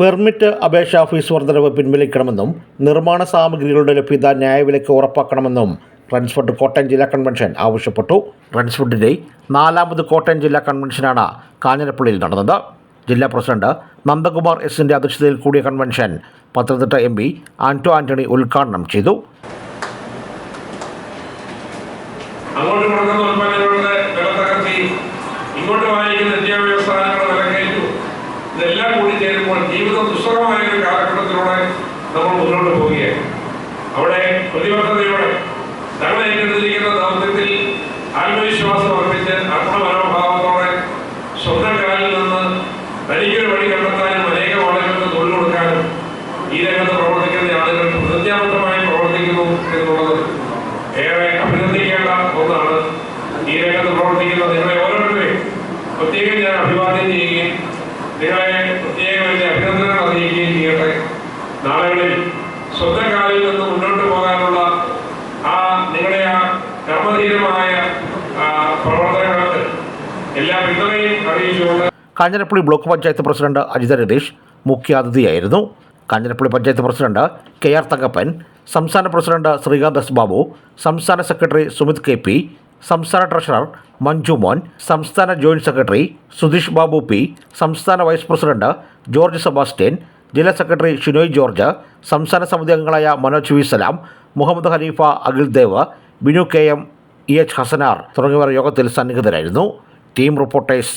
Permit അപേക്ഷാ fees വർധനവ് പിൻവലിക്കണമെന്നും നിർമ്മാണ സാമഗ്രികളുടെ ലഭ്യത ന്യായവിലയ്ക്ക് ഉറപ്പാക്കണമെന്നും റൺസ്ഫുഡ് കോട്ടയം ജില്ലാ കൺവെൻഷൻ ആവശ്യപ്പെട്ടു. റൺസ്ഫുഡിന്റെ നാലാമത് കോട്ടയം ജില്ലാ കൺവെൻഷനാണ് കാഞ്ഞിരപ്പള്ളിയിൽ നടന്നത്. ജില്ലാ പ്രസിഡന്റ് നന്ദകുമാർ എസിന്റെ അധ്യക്ഷതയിൽ കൂടിയ convention Pathanamthitta M P Anto Antony ഉദ്ഘാടനം ചെയ്തു. ഇങ്ങോട്ട് വായിക്കുന്ന ഇതെല്ലാം കണ്ടെത്താനും അനേക ആളുകൾക്ക് തൊഴിൽ കൊടുക്കാനും ഈ രംഗത്ത് പ്രവർത്തിക്കുന്ന ആളുകൾ പ്രതിജ്ഞാബദ്ധമായി പ്രവർത്തിക്കുന്നു എന്നുള്ളത് ഏറെ അഭിനന്ദിക്കേണ്ട ഒന്നാണ്. ഈ രംഗത്ത് പ്രവർത്തിക്കുന്ന നിങ്ങളെ ഓരോരുത്തരെയും പ്രത്യേകം ഞാൻ അഭിവാദ്യം ചെയ്യുകയും നിങ്ങളെ Kanjirappally block panchayat president Ajitha Ratheesh മുഖ്യാതിഥിയായിരുന്നു. Kanjirappally panchayat president K R Thankappan സംസ്ഥാന പ്രസിഡന്റ് ശ്രീകാന്ത് ബാബു സംസ്ഥാന സെക്രട്ടറി സുമിത് കെ പി സംസ്ഥാന ട്രഷറർ മഞ്ജു മോൻ സംസ്ഥാന joint secretary Sudheesh Babu P സംസ്ഥാന വൈസ് പ്രസിഡന്റ് ജോർജ് സെബാസ്റ്റ്യൻ ജില്ലാ സെക്രട്ടറി ഷിനോയ് ജോർജ് സംസ്ഥാന സമിതി അംഗങ്ങളായ Manoj V Salam Muhammad Haneefa Akhil Dev Binu K M E H Hasanar തുടങ്ങിയവർ യോഗത്തിൽ സന്നിഹിതരായിരുന്നു. Team reporters